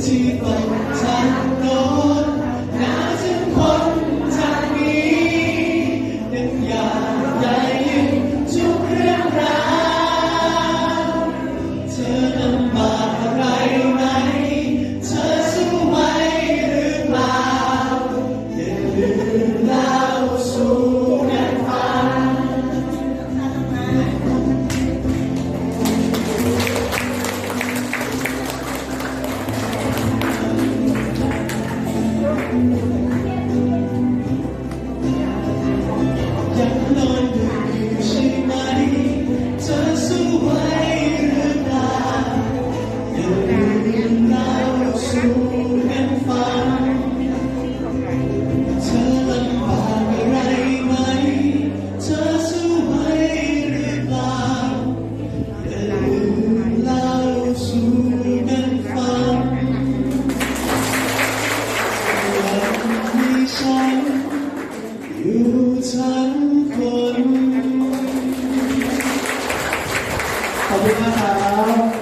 Tito. あれ? อยู่ทั้งคนขอบคุณมากครั